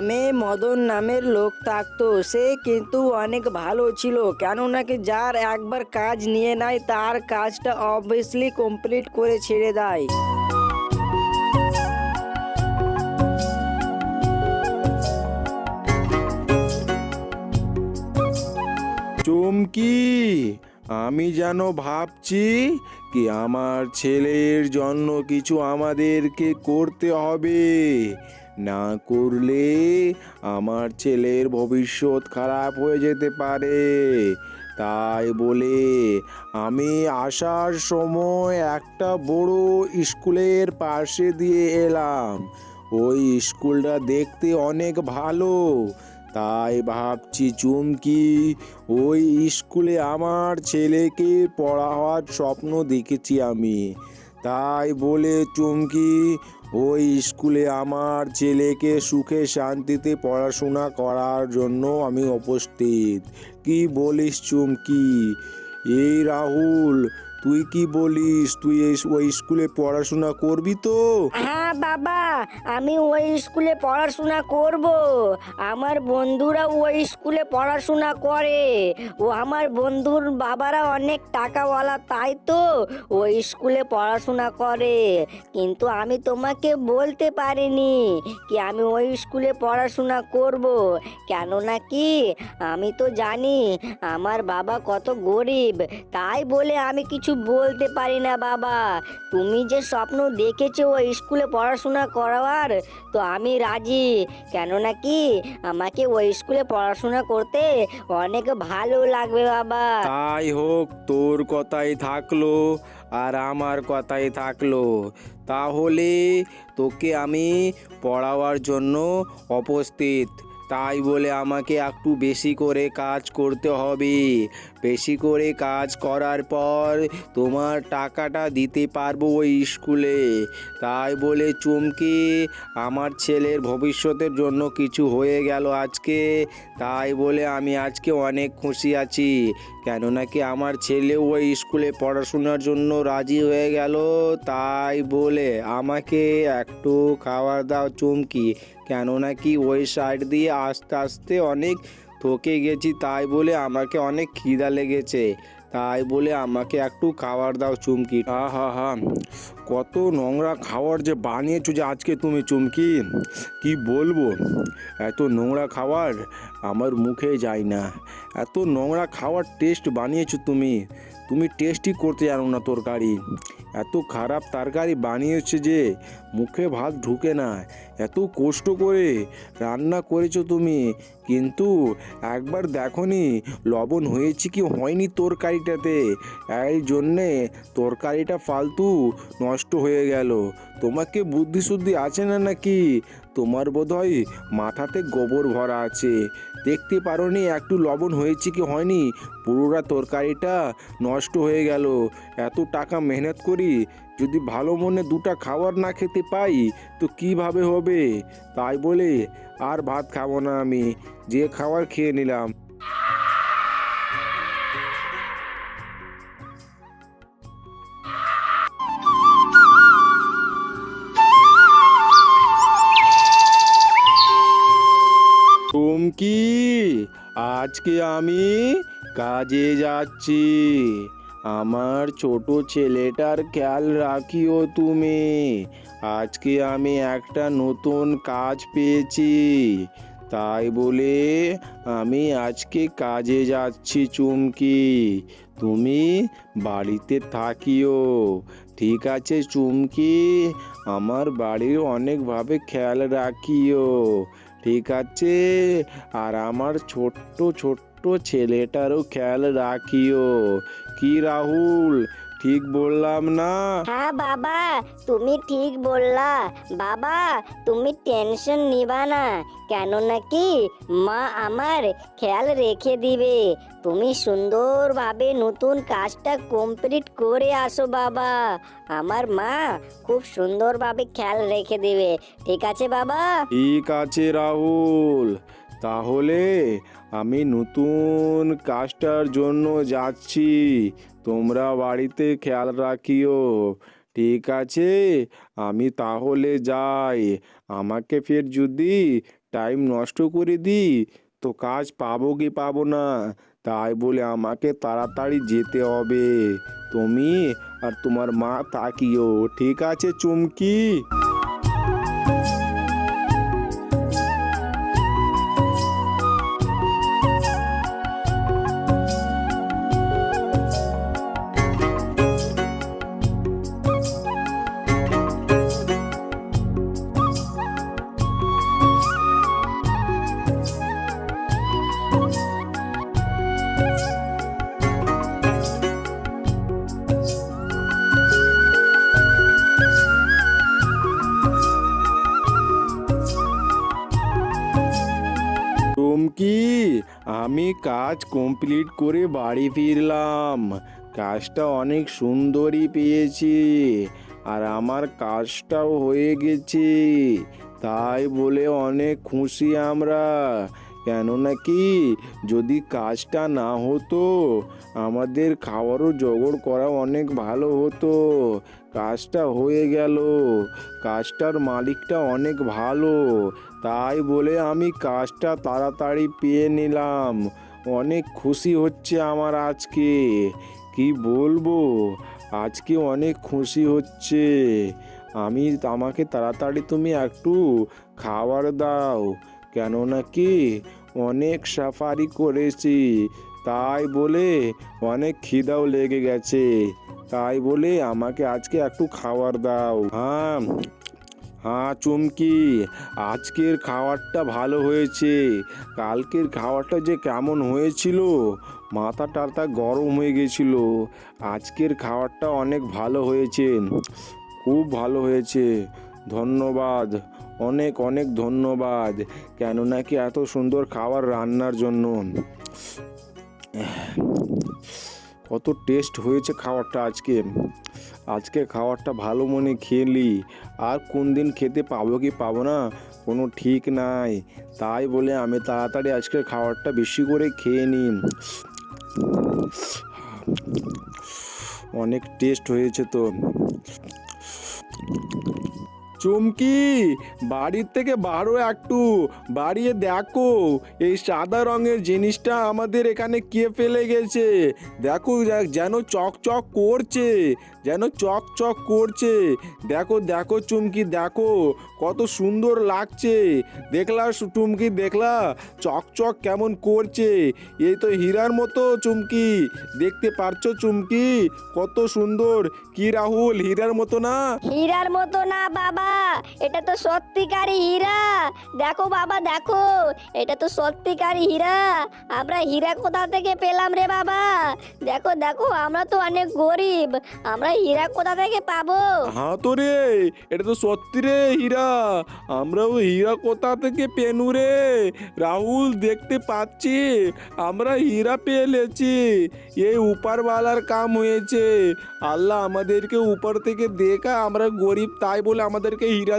গ্রামে মদন নামের লোক থাকতো। সে কিন্তু অনেক ভালো ছিল, কেননা কি যার একবার কাজ নিয়ে নেয়, তার কাজটা অবভিয়াসলি কমপ্লিট করে ছেড়ে দেয়। চমকি, আমি যেন ভাবছি কি আমার ছেলের জন্য কিছু আমাদেরকে করতে হবে। না করলে আমার ছেলের ভবিষ্যৎ খারাপ হয়ে যেতে পারে। তাই বলে আমি আসার সময় একটা বড় স্কুলের পাশে দিয়ে এলাম। ওই স্কুলটা দেখতে অনেক ভালো। তাই ভাবছি চুমকি ওই স্কুলে আমার ছেলেকে পড়াবার স্বপ্ন দেখেছি আমি। তাই বলে চুমকি, ওই স্কুলে আমার ছেলেকে সুখে শান্তিতে পড়াশোনা করার জন্য আমি উপস্থিত। কি বলিস চুমকি? এই রাহুল তুই কি বলিস? তুই ওই স্কুলে পড়াশোনা করবি তো? হ্যাঁ বাবা, আমি ওই স্কুলে পড়াশোনা করব। আমার বন্ধুরা ওই স্কুলে পড়াশোনা করে। ও আমার বন্ধুর বাবারা অনেক টাকাওয়ালা, তাই তো ওই স্কুলে পড়াশোনা করে। কিন্তু আমি তোমাকে বলতে পারিনি কি আমি ওই স্কুলে পড়াশোনা করব। কেননা কি? আমি তো জানি আমার বাবা কত গরিব, তাই বলে আমি কিছু বলতে পারি না, বাবা। তুমি যে স্বপ্ন দেখেছ ওই স্কুলে পড়াশোনা করাবার তো আমি রাজি। কেননা কি, আমাকে ওই স্কুলে পড়াশোনা করতে অনেক ভালো লাগবে, বাবা। তাই হোক, তোর কথাই থাকল আর আমার কথাই থাকল। তাহলে তোকে আমি পড়াবার জন্য উপস্থিত তাই বলে আমাকে একটু বেশি করে কাজ করতে হবে। বেশি করে কাজ করার পর তোমার টাকাটা দিতে পারব ওই স্কুলে। তাই বলে চুমকি, আমার ছেলের ভবিষ্যতের জন্য কিছু হয়ে গেল আজকে। তাই বলে আমি আজকে অনেক খুশি আছি। কেননা নাকি আমার ছেলে ওই স্কুলে পড়াশোনার জন্য রাজি হয়ে গেল? তাই বলে আমাকে একটু খাওয়ার দাও চুমকি। কেন নাকি ওই সাইড দিয়ে আস্তে আস্তে অনেক থকে গেছি, তাই বলে আমাকে অনেক খিদা লেগেছে। তাই বলে আমাকে একটু খাবার দাও, চুমকি। হা হা হা। কত নোংরা খাবার যে বানিয়েছো যে আজকে তুমি, চুমকি। কি বলব? এত নোংরা খাবার আমার মুখে যায় না। এত নোংরা খাওয়ার টেস্ট বানিয়েছো তুমি। তুমি টেস্টই করতে জানো না তরকারি। এত খারাপ তরকারি বানিয়েছে যে মুখে ভাত ঢুকে না। এত কষ্ট করে রান্না করেছ তুমি। কিন্তু একবার দেখো নি লবণ হয়েছে কি হয়নি তরকারিটাতে এই জন্যে তরকারিটা ফালতু নষ্ট হয়ে গেল। তোমাকে বুদ্ধি শুদ্ধি আছে না নাকি? তোমার বোধহয় মাথাতে গোবর ভরা আছে। দেখতে পারোনি, একটু লবণ হয়েছে কি হয়নি? পুরোটা তরকারিটা নষ্ট হয়ে গেল। এত টাকা মেহনত করি, যদি ভালো মনে দুটা খাবার না খেতে পাই, তো কীভাবে হবে? তাই বলে আর ভাত খাব না আমি। যে খাবার খেয়ে নিলাম। আজকে আমি কাজে যাচ্ছি। আমার ছোট ছেলেটার খেয়াল রাখিও তুমি। আজকে আমি একটা নতুন কাজ পেয়েছি। তাই বলে আমি আজকে কাজে যাচ্ছি, চুমকি। তুমি বাড়িতে থাকিও। ঠিক আছে, চুমকি। আমার বাড়ির অনেকভাবে খেয়াল রাখিও। ঠিক আছে। আর আমার ছোট্ট ছোট্ট ছেলেটারও খেয়াল রাখিও। কি রাহুল? ঠিক বললাম না। হ্যাঁ বাবা তুমি ঠিক বললা। বাবা তুমি টেনশন নিবা না। কেন নাকি মা আমার খেয়াল রেখে দিবে। তুমি সুন্দরভাবে নতুন কাজটা কমপ্লিট করে আসো বাবা। আমার মা খুব সুন্দরভাবে খেয়াল রেখে দিবে। ঠিক আছে বাবা? ঠিক আছে রাহুল। তাহলে আমি নতুন কাজটার জন্য যাচ্ছি। তোমরা বাড়িতে খেয়াল রাখিও। ঠিক আছে, আমি তাহলে যাই। আমাকে ফের যদি টাইম নষ্ট করে দিই, তো কাজ পাবো কি পাবো না? তাই বলে আমাকে তাড়াতাড়ি যেতে হবে। তুমি আর তোমার মা তাকিও। ঠিক আছে, চুমকি? চুমকি আমি কাজ কমপ্লিট করে বাড়ি ফিরলাম। কাজটা অনেক সুন্দরই পেয়েছি, আর আমার কাজটাও হয়ে গেছে। তাই বলে অনেক খুশি আমরা। কেননা কি, যদি কাজটা না হতো, আমাদের খাওয়ারও জোগাড় করা অনেক ভালো হতো। কাজটা হয়ে গেল। কাজটার মালিকটা অনেক ভালো। তাই বলে আমি কাজটা তাড়াতাড়ি পেয়ে নিলাম। অনেক খুশি হচ্ছে আমার আজকে। কি বলব? আজকে অনেক খুশি হচ্ছে। আমি, আমাকে তাড়াতাড়ি তুমি একটু খাবার দাও। কেননা কি? অনেক সাফারি করেছি। তাই বলে অনেক খিদাও লেগে গেছে। তাই বলে আমাকে আজকে একটু খাবার দাও। হ্যাঁ হ্যাঁ চুমকি, আজকের খাবারটা ভালো হয়েছে। কালকের খাবারটা যে কেমন হয়েছিল মাথা টাথা গরম হয়ে গেছিল। আজকের খাবারটা অনেক ভালো হয়েছে, খুব ভালো হয়েছে। ধন্যবাদ, অনেক অনেক ধন্যবাদ। কেন নাকি এত সুন্দর খাবার রান্নার জন্য। কত টেস্ট হয়েছে খাবারটা আজকে। আজকে খাবারটা ভালো মনে খেয়ে খেলি। আর কোন দিন খেতে পাবো কি পাবো না, কোনো ঠিক নাই। তাই বলে আমি তাড়াতাড়ি আজকে খাবারটা বেশি করে খেয়ে নিই অনেক টেস্ট হয়েছে তো। চুমকি, বাড়ির থেকে বারো একটু। বাড়িয়ে দেখো, এই সাদা রঙের জিনিসটা আমাদের এখানে কে ফেলে গেছে? দেখো যেন চকচক করছে, যেন চকচক করছে। দেখো দেখো চুমকি, দেখো, কত সুন্দর লাগছে। দেখলা, চুমকি, দেখলা, চকচক কেমন করছে। এই তো হীরার মতো চুমকি। দেখতে পারছ চুমকি? কত সুন্দর। কি রাহুল, হীরার মতো না? হীরার মতো না, বাবা। এটা তো সত্যিকারই হীরা। দেখো বাবা, দেখো। এটা তো সত্যিকারই হীরা। আমরা হীরা কোথা থেকে পেলাম রে বাবা? দেখো দেখো, আমরা তো অনেক গরিব। আমরা হীরা কোথা থেকে পাবো? হ্যাঁ তো রে, এটা তো সত্যি রে হীরা। আমরাও হীরা কোথা থেকে পেনু রে? রাহুল, দেখতে পাচ্ছি। আমরা হীরা পেয়ে লেছি এই উপারওয়ালার কাম হয়েছে। আল্লাহ আমাদেরকে উপর থেকে দেখা, আমরা গরিব তাই বলে আমাদেরকে হীরা